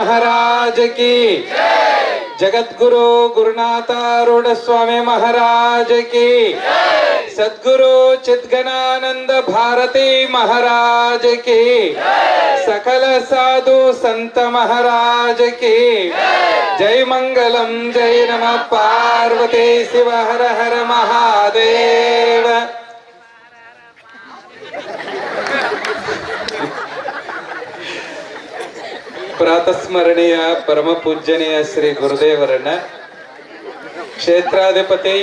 महाराज की जगद्गुरु गुरुनाथारूढ़ स्वामी महाराज की सद्गुरु चिद्गनानंद भारती महाराज की सकल साधु संत महाराज की जय मंगलम, जय नमः, पार्वती, शिव, हर हर महादेव। ಪ್ರಾತಸ್ಮರಣೀಯ ಪರಮ ಪೂಜ್ಯನೀಯ ಶ್ರೀ ಗುರುದೇವರನ್ನ ಕ್ಷೇತ್ರಾಧಿಪತಿ,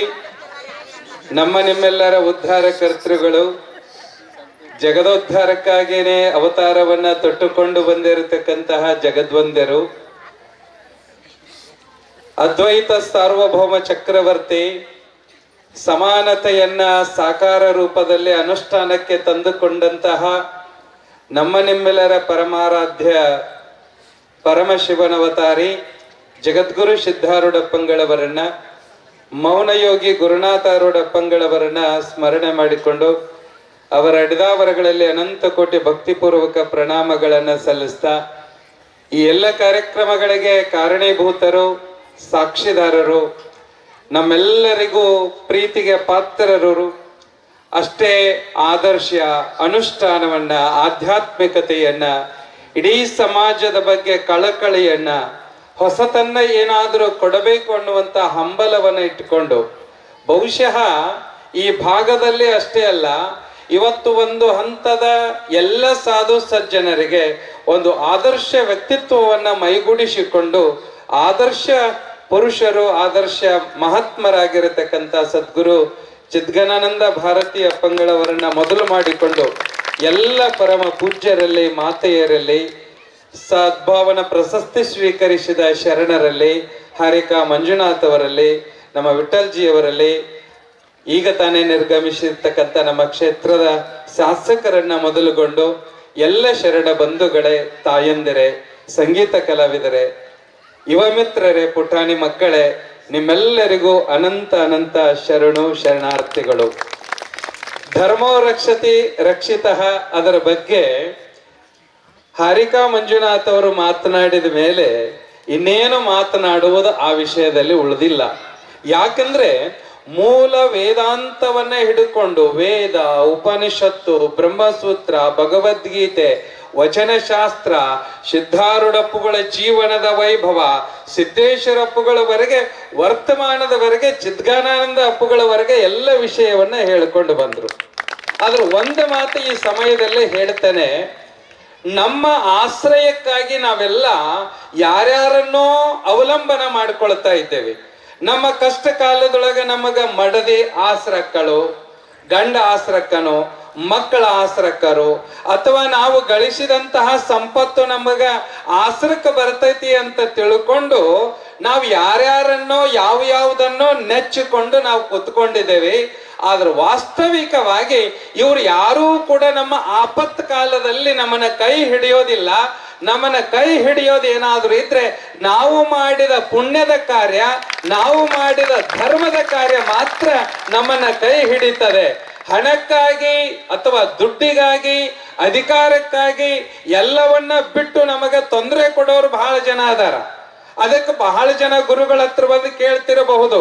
ನಮ್ಮ ನಿಮ್ಮೆಲ್ಲರ ಉದ್ಧಾರ ಕರ್ತೃಗಳು, ಜಗದೋದ್ಧಾರಕ್ಕಾಗಿಯೇ ಅವತಾರವನ್ನ ತೊಟ್ಟುಕೊಂಡು ಬಂದಿರತಕ್ಕಂತಹ ಜಗದ್ವಂದ್ಯರು, ಅದ್ವೈತ ಸಾರ್ವಭೌಮ ಚಕ್ರವರ್ತಿ, ಸಮಾನತೆಯನ್ನ ಸಾಕಾರ ರೂಪದಲ್ಲಿ ಅನುಷ್ಠಾನಕ್ಕೆ ತಂದುಕೊಂಡಂತಹ ನಮ್ಮ ನಿಮ್ಮೆಲ್ಲರ ಪರಮಾರಾಧ್ಯ ಪರಮಶಿವನವತಾರಿ ಜಗದ್ಗುರು ಸಿದ್ಧಾರೂಢಪ್ಪಂಗಳವರನ್ನ, ಮೌನಯೋಗಿ ಗುರುನಾಥಾರೂಢಪ್ಪಂಗಳವರನ್ನ ಸ್ಮರಣೆ ಮಾಡಿಕೊಂಡು ಅವರ ಅಡಿದಾವರಗಳಲ್ಲಿ ಅನಂತ ಕೋಟಿ ಭಕ್ತಿಪೂರ್ವಕ ಪ್ರಣಾಮಗಳನ್ನು ಸಲ್ಲಿಸ್ತಾ, ಈ ಎಲ್ಲ ಕಾರ್ಯಕ್ರಮಗಳಿಗೆ ಕಾರಣೀಭೂತರು, ಸಾಕ್ಷಿದಾರರು, ನಮ್ಮೆಲ್ಲರಿಗೂ ಪ್ರೀತಿಗೆ ಪಾತ್ರರರು. ಅಷ್ಟೇ ಆದರ್ಶ ಅನುಷ್ಠಾನವನ್ನ, ಆಧ್ಯಾತ್ಮಿಕತೆಯನ್ನ ಇಡೀ ಸಮಾಜದ ಬಗ್ಗೆ ಕಳಕಳಿಯನ್ನ ಹೊಸತನ್ನ ಏನಾದರೂ ಕೊಡಬೇಕು ಅನ್ನುವಂತ ಹಂಬಲವನ್ನ ಇಟ್ಟುಕೊಂಡು ಬಹುಶಃ ಈ ಭಾಗದಲ್ಲಿ ಅಷ್ಟೇ ಅಲ್ಲ, ಇವತ್ತು ಒಂದು ಹಂತದ ಎಲ್ಲ ಸಾಧು ಸಜ್ಜನರಿಗೆ ಒಂದು ಆದರ್ಶ ವ್ಯಕ್ತಿತ್ವವನ್ನ ಮೈಗೂಡಿಸಿಕೊಂಡು ಆದರ್ಶ ಪುರುಷರು, ಆದರ್ಶ ಮಹಾತ್ಮರಾಗಿರತಕ್ಕಂಥ ಸದ್ಗುರು ಚಿದ್ಗನಾನಂದ ಭಾರತಿ ಅಪ್ಪಂಗಳವರನ್ನ ಮೊದಲು ಮಾಡಿಕೊಂಡು ಎಲ್ಲ ಪರಮ ಪೂಜ್ಯರಲ್ಲಿ, ಮಾತೆಯರಲ್ಲಿ, ಸದ್ಭಾವನ ಪ್ರಶಸ್ತಿ ಸ್ವೀಕರಿಸಿದ ಶರಣರಲ್ಲಿ, ಹರಿಕಾ ಮಂಜುನಾಥ್ ಅವರಲ್ಲಿ, ನಮ್ಮ ವಿಠಲ್ಜಿಯವರಲ್ಲಿ ಈಗ ತಾನೇ ನಿರ್ಗಮಿಸಿರ್ತಕ್ಕಂಥ ನಮ್ಮ ಕ್ಷೇತ್ರದ ಶಾಸಕರನ್ನ ಮೊದಲುಗೊಂಡು ಎಲ್ಲ ಶರಣ ಬಂಧುಗಳೇ, ತಾಯಂದಿರೆ, ಸಂಗೀತ ಕಲಾವಿದರೆ, ಯುವ ಮಿತ್ರರೇ, ಪುಟಾಣಿ ಮಕ್ಕಳೇ, ನಿಮ್ಮೆಲ್ಲರಿಗೂ ಅನಂತ ಅನಂತ ಶರಣು ಶರಣಾರ್ಥಿಗಳು. ಧರ್ಮೋ ರಕ್ಷತಿ ರಕ್ಷಿತ ಅದರ ಬಗ್ಗೆ ಹಾರಿಕಾ ಮಂಜುನಾಥ್ ಅವರು ಮಾತನಾಡಿದ ಮೇಲೆ ಇನ್ನೇನು ಮಾತನಾಡುವುದು ಆ ವಿಷಯದಲ್ಲಿ ಉಳಿದಿಲ್ಲ. ಯಾಕಂದ್ರೆ ಮೂಲ ವೇದಾಂತವನ್ನೇ ಹಿಡಿದುಕೊಂಡು ವೇದ, ಉಪನಿಷತ್ತು, ಬ್ರಹ್ಮಸೂತ್ರ, ಭಗವದ್ಗೀತೆ, ವಚನಶಾಸ್ತ್ರ, ಸಿದ್ಧಾರೂಢಪ್ಪುಗಳ ಜೀವನದ ವೈಭವ ಸಿದ್ದೇಶ್ವರ ಅಪ್ಪುಗಳವರೆಗೆ ವರ್ತಮಾನದವರೆಗೆ, ಚಿದ್ಗಾನಾನಂದ ಅಪ್ಪುಗಳವರೆಗೆ ಎಲ್ಲ ವಿಷಯವನ್ನ ಹೇಳಿಕೊಂಡು ಬಂದರು. ಆದ್ರೆ ಒಂದು ಮಾತು ಈ ಸಮಯದಲ್ಲೇ ಹೇಳ್ತೇನೆ, ನಮ್ಮ ಆಶ್ರಯಕ್ಕಾಗಿ ನಾವೆಲ್ಲ ಯಾರ್ಯಾರನ್ನೋ ಅವಲಂಬನ ಮಾಡ್ಕೊಳ್ತಾ ಇದ್ದೇವೆ. ನಮ್ಮ ಕಷ್ಟ ಕಾಲದೊಳಗೆ ನಮಗ ಮಡದಿ ಆಸರಕ್ಕಳು ಗಂಡ ಆಸರಕ್ಕನು ಮಕ್ಕಳ ಆಸರಕ್ಕರು ಅಥವಾ ನಾವು ಗಳಿಸಿದಂತಹ ಸಂಪತ್ತು ನಮಗ ಆಸರಕ್ಕೆ ಬರ್ತೈತಿ ಅಂತ ತಿಳ್ಕೊಂಡು ನಾವು ಯಾರ್ಯಾರನ್ನೋ ಯಾವ ಯಾವುದನ್ನೋ ನೆಚ್ಚಿಕೊಂಡು ನಾವು ಕೂತ್ಕೊಂಡಿದ್ದೇವೆ. ಆದ್ರೆ ವಾಸ್ತವಿಕವಾಗಿ ಇವ್ರು ಯಾರೂ ಕೂಡ ನಮ್ಮ ಆಪತ್ ಕಾಲದಲ್ಲಿ ನಮ್ಮನ್ನ ಕೈ ಹಿಡಿಯೋದಿಲ್ಲ. ನಮ್ಮನ್ನ ಕೈ ಹಿಡಿಯೋದು ಏನಾದ್ರೂ ಇದ್ರೆ ನಾವು ಮಾಡಿದ ಪುಣ್ಯದ ಕಾರ್ಯ, ನಾವು ಮಾಡಿದ ಧರ್ಮದ ಕಾರ್ಯ ಮಾತ್ರ ನಮ್ಮನ್ನ ಕೈ ಹಿಡಿತದೆ. ಹಣಕ್ಕಾಗಿ ಅಥವಾ ದುಡ್ಡಿಗಾಗಿ, ಅಧಿಕಾರಕ್ಕಾಗಿ ಎಲ್ಲವನ್ನ ಬಿಟ್ಟು ನಮಗೆ ತೊಂದರೆ ಕೊಡೋರು ಬಹಳ ಜನ ಅದಾರ. ಅದಕ್ಕೆ ಬಹಳ ಜನ ಗುರುಗಳ ಹತ್ರ ಬಂದು ಕೇಳ್ತಿರಬಹುದು.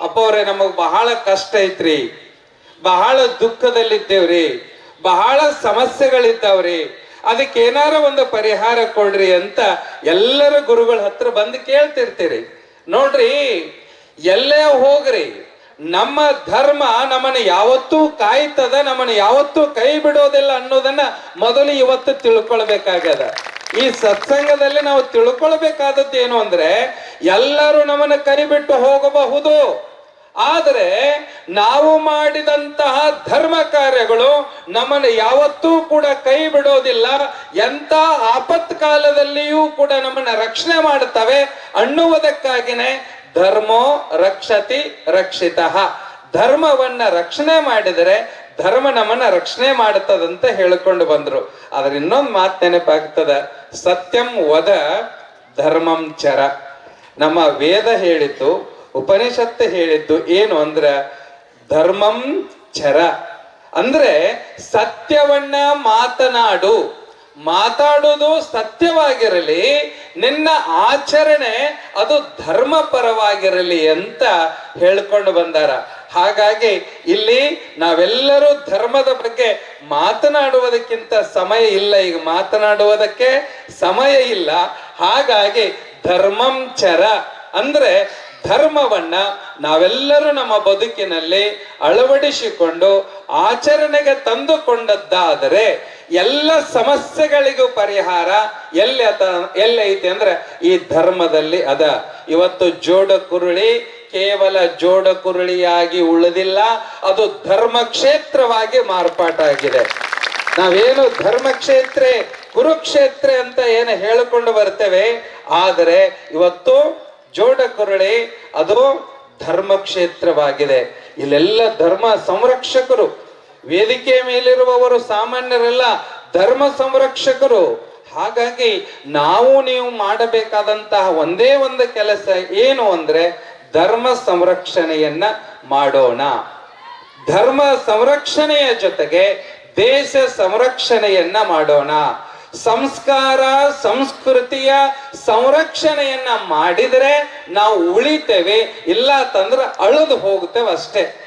ಅಪ್ಪ ಅವ್ರೆ ನಮಗ್ ಬಹಳ ಕಷ್ಟ ಐತ್ರಿ. ಬಹಳ ದುಃಖದಲ್ಲಿದ್ದೇವ್ರಿ. ಬಹಳ ಸಮಸ್ಯೆಗಳಿದ್ದಾವ್ರಿ. ಅದಕ್ಕೆ ಏನಾರ ಒಂದು ಪರಿಹಾರ ಕೊಡ್ರಿ ಅಂತ ಎಲ್ಲರ ಗುರುಗಳ ಹತ್ರ ಬಂದು ಕೇಳ್ತಿರ್ತೀರಿ. ನೋಡ್ರಿ, ಎಲ್ಲೇ ಹೋಗ್ರಿ, ನಮ್ಮ ಧರ್ಮ ನಮ್ಮನ್ನ ಯಾವತ್ತೂ ಕಾಯ್ತದ, ನಮ್ಮನ್ನ ಯಾವತ್ತೂ ಕೈ ಬಿಡೋದಿಲ್ಲ ಅನ್ನೋದನ್ನ ಮೊದಲು ಇವತ್ತು ತಿಳ್ಕೊಳ್ಬೇಕಾಗ್ಯದ. ಈ ಸತ್ಸಂಗದಲ್ಲಿ ನಾವು ತಿಳ್ಕೊಳ್ಬೇಕಾದದ್ದು ಏನು ಅಂದ್ರೆ, ಎಲ್ಲರೂ ನಮ್ಮನ್ನ ಕರಿಬಿಟ್ಟು ಹೋಗಬಹುದು. ಆದರೆ, ನಾವು ಮಾಡಿದಂತಹ ಧರ್ಮ ಕಾರ್ಯಗಳು ನಮ್ಮನ್ನು ಯಾವತ್ತೂ ಕೂಡ ಕೈ ಬಿಡೋದಿಲ್ಲ. ಎಂತ ಆಪತ್ ಕಾಲದಲ್ಲಿಯೂ ಕೂಡ ನಮ್ಮನ್ನ ರಕ್ಷಣೆ ಮಾಡುತ್ತವೆ. ಅನ್ನುವುದಕ್ಕಾಗಿನೇ ಧರ್ಮೋ ರಕ್ಷತಿ ರಕ್ಷಿತ. ಧರ್ಮವನ್ನ ರಕ್ಷಣೆ ಮಾಡಿದರೆ ಧರ್ಮ ನಮ್ಮನ್ನ ರಕ್ಷಣೆ ಮಾಡುತ್ತದಂತ ಹೇಳಿಕೊಂಡು ಬಂದ್ರು. ಆದ್ರೆ ಇನ್ನೊಂದು ಮಾತು ನೆನಪಾಗ್ತದ. ಸತ್ಯಂ ವದ ಧರ್ಮಂ ಚರ. ನಮ್ಮ ವೇದ ಹೇಳಿದ್ದು, ಉಪನಿಷತ್ತು ಹೇಳಿದ್ದು ಏನು ಅಂದ್ರೆ ಧರ್ಮಂ ಚರ. ಅಂದ್ರೆ ಸತ್ಯವನ್ನ ಮಾತನಾಡು. ಮಾತಾಡೋದು ಸತ್ಯವಾಗಿರಲಿ, ನಿನ್ನ ಆಚರಣೆ ಅದು ಧರ್ಮಪರವಾಗಿರಲಿ ಅಂತ ಹೇಳ್ಕೊಂಡು ಬಂದಾರ. ಹಾಗಾಗಿ ಇಲ್ಲಿ ನಾವೆಲ್ಲರೂ ಧರ್ಮದ ಬಗ್ಗೆ ಮಾತನಾಡುವುದಕ್ಕಿಂತ ಸಮಯ ಇಲ್ಲ. ಈಗ ಮಾತನಾಡುವುದಕ್ಕೆ ಸಮಯ ಇಲ್ಲ. ಹಾಗಾಗಿ ಧರ್ಮಂ ಚರ. ಅಂದ್ರೆ ಧರ್ಮವನ್ನ ನಾವೆಲ್ಲರೂ ನಮ್ಮ ಬದುಕಿನಲ್ಲಿ ಅಳವಡಿಸಿಕೊಂಡು ಆಚರಣೆಗೆ ತಂದುಕೊಂಡದ್ದಾದರೆ ಎಲ್ಲ ಸಮಸ್ಯೆಗಳಿಗೂ ಪರಿಹಾರ ಎಲ್ಲಿ ಎಲ್ಲೈತಿ ಅಂದ್ರೆ ಈ ಧರ್ಮದಲ್ಲಿ ಅದ. ಇವತ್ತು ಜೋಡ ಕುರುಳಿ ಕೇವಲ ಜೋಡ ಕುರುಳಿಯಾಗಿ ಉಳಿದಿಲ್ಲ, ಅದು ಧರ್ಮಕ್ಷೇತ್ರವಾಗಿ ಮಾರ್ಪಾಟಾಗಿದೆ. ನಾವೇನು ಧರ್ಮಕ್ಷೇತ್ರ, ಕುರುಕ್ಷೇತ್ರ ಅಂತ ಏನು ಹೇಳಿಕೊಂಡು ಬರ್ತೇವೆ, ಆದರೆ ಇವತ್ತು ಜೋಡ ಕುರುಳಿ, ಅದು ಧರ್ಮಕ್ಷೇತ್ರವಾಗಿದೆ. ಇಲ್ಲೆಲ್ಲ ಧರ್ಮ ಸಂರಕ್ಷಕರು ವೇದಿಕೆ ಮೇಲಿರುವವರು ಸಾಮಾನ್ಯರೆಲ್ಲ, ಧರ್ಮ ಸಂರಕ್ಷಕರು. ಹಾಗಾಗಿ ನಾವು ನೀವು ಮಾಡಬೇಕಾದಂತಹ ಒಂದೇ ಒಂದು ಕೆಲಸ ಏನು ಅಂದ್ರೆ ಧರ್ಮ ಸಂರಕ್ಷಣೆಯನ್ನ ಮಾಡೋಣ. ಧರ್ಮ ಸಂರಕ್ಷಣೆಯ ಜೊತೆಗೆ ದೇಶ ಸಂರಕ್ಷಣೆಯನ್ನ ಮಾಡೋಣ. ಸಂಸ್ಕಾರ, ಸಂಸ್ಕೃತಿಯ ಸಂರಕ್ಷಣೆಯನ್ನ ಮಾಡಿದರೆ ನಾವು ಉಳಿತೇವೆ, ಇಲ್ಲ ತಂದ್ರೆ ಅಳದು ಹೋಗುತ್ತೇವೆ ಅಷ್ಟೇ.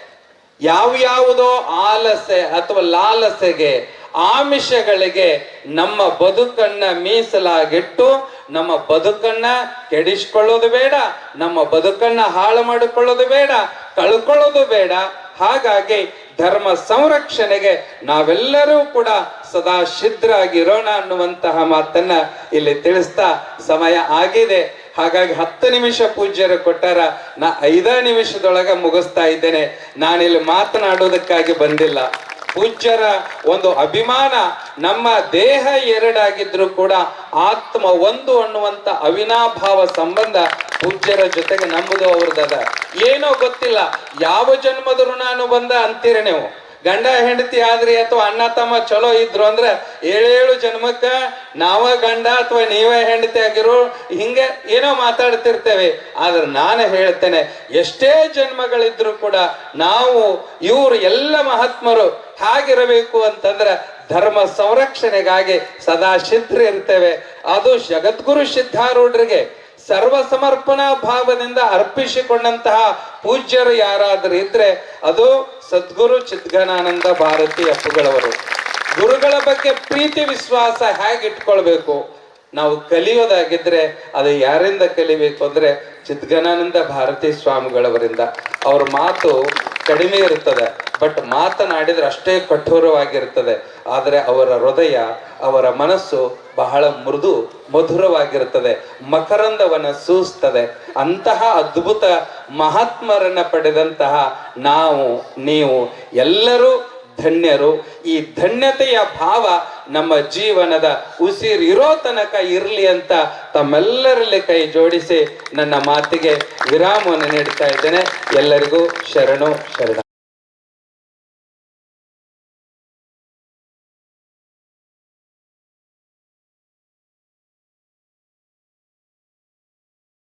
ಯಾವ್ಯಾವುದೋ ಆಲಸೆ ಅಥವಾ ಲಾಲಸೆಗೆ ಆಮಿಷಗಳಿಗೆ ನಮ್ಮ ಬದುಕನ್ನ ಮೀಸಲಾಗಿಟ್ಟು ನಮ್ಮ ಬದುಕನ್ನ ಕೆಡಿಸ್ಕೊಳ್ಳೋದು ಬೇಡ, ನಮ್ಮ ಬದುಕನ್ನ ಹಾಳು ಮಾಡಿಕೊಳ್ಳೋದು ಬೇಡ, ಕಳ್ಕೊಳ್ಳೋದು ಬೇಡ. ಹಾಗಾಗಿ ಧರ್ಮ ಸಂರಕ್ಷಣೆಗೆ ನಾವೆಲ್ಲರೂ ಕೂಡ ಸದಾ ಶಿದ್ರಾಗಿರೋಣ ಅನ್ನುವಂತಹ ಮಾತನ್ನ ಇಲ್ಲಿ ತಿಳಿಸ್ತಾ ಸಮಯ ಆಗಿದೆ. ಹಾಗಾಗಿ ಹತ್ತು ನಿಮಿಷ ಪೂಜ್ಯರು ಕೊಟ್ಟಾರ, ನಾ ಐದ ನಿಮಿಷದೊಳಗೆ ಮುಗಿಸ್ತಾ ಇದ್ದೇನೆ. ನಾನಿಲ್ಲಿ ಮಾತನಾಡೋದಕ್ಕಾಗಿ ಬಂದಿಲ್ಲ. ಪೂಜ್ಯರ ಒಂದು ಅಭಿಮಾನ, ನಮ್ಮ ದೇಹ ಎರಡಾಗಿದ್ರು ಕೂಡ ಆತ್ಮ ಒಂದು ಅನ್ನುವಂತ ಅವಿನಾಭಾವ ಸಂಬಂಧ ಪೂಜ್ಯರ ಜೊತೆಗೆ ನಂಬುದು ಅವ್ರದ್ದದ ಏನೋ ಗೊತ್ತಿಲ್ಲ, ಯಾವ ಜನ್ಮದ ನಾನು ಬಂದ ಅಂತೀರ ನೀವು? ಗಂಡ ಹೆಂಡತಿ ಆದ್ರಿ ಅಥವಾ ಅಣ್ಣ ತಮ್ಮ ಚಲೋ ಇದ್ರು ಅಂದ್ರೆ ಏಳೇಳು ಜನ್ಮಕ್ಕ ನಾವ ಗಂಡ ಅಥವಾ ನೀವೇ ಹೆಂಡತಿ ಆಗಿರೋ ಹಿಂಗೆ ಏನೋ ಮಾತಾಡ್ತಿರ್ತೇವೆ. ಆದ್ರೆ ನಾನು ಹೇಳ್ತೇನೆ, ಎಷ್ಟೇ ಜನ್ಮಗಳಿದ್ರು ಕೂಡ ನಾವು ಇವರು ಎಲ್ಲ ಮಹಾತ್ಮರು ಹಾಗಿರಬೇಕು ಅಂತಂದ್ರೆ ಧರ್ಮ ಸಂರಕ್ಷಣೆಗಾಗಿ ಸದಾ ಸಿದ್ಧ ಇರ್ತೇವೆ ಅದು ಜಗದ್ಗುರು ಸಿದ್ಧಾರೂಢರಿಗೆ ಸರ್ವ ಸಮರ್ಪಣಾ ಭಾವದಿಂದ ಅರ್ಪಿಸಿಕೊಂಡಂತಹ ಪೂಜ್ಯರು ಯಾರಾದರೂ ಇದ್ರೆ ಅದು ಸದ್ಗುರು ಚಿದ್ಗನಾನಂದ ಭಾರತಿ ಅಪ್ಪುಗಳವರು. ಗುರುಗಳ ಬಗ್ಗೆ ಪ್ರೀತಿ ವಿಶ್ವಾಸ ಹೇಗೆ ಇಟ್ಕೊಳ್ಬೇಕು ನಾವು ಕಲಿಯೋದಾಗಿದ್ರೆ ಅದು ಯಾರಿಂದ ಕಲಿಬೇಕು ಅಂದ್ರೆ ಚಿದ್ಗನಾನಂದ ಭಾರತಿ ಸ್ವಾಮಿಗಳವರಿಂದ. ಅವ್ರ ಮಾತು ಕಡಿಮೆ ಇರುತ್ತದೆ. ಬಟ್ ಮಾತನಾಡಿದರೆ ಅಷ್ಟೇ ಕಠೋರವಾಗಿರುತ್ತದೆ. ಆದರೆ ಅವರ ಹೃದಯ, ಅವರ ಮನಸ್ಸು ಬಹಳ ಮೃದು, ಮಧುರವಾಗಿರುತ್ತದೆ. ಮಕರಂದವನ್ನು ಸೂಸ್ತದೆ. ಅಂತಹ ಅದ್ಭುತ ಮಹಾತ್ಮರನ್ನ ಪಡೆದಂತಹ ನಾವು, ನೀವು ಎಲ್ಲರೂ ಧನ್ಯರು. ಈ ಧನ್ಯತೆಯ ಭಾವ ನಮ್ಮ ಜೀವನದ ಉಸಿರಿರೋ ತನಕ ಇರಲಿ ಅಂತ ತಮ್ಮೆಲ್ಲರಲ್ಲಿ ಕೈ ಜೋಡಿಸಿ ನನ್ನ ಮಾತಿಗೆ ವಿರಾಮವನ್ನು ನೀಡ್ತಾ ಇದ್ದೇನೆ. ಎಲ್ಲರಿಗೂ ಶರಣು, ಶರಣ.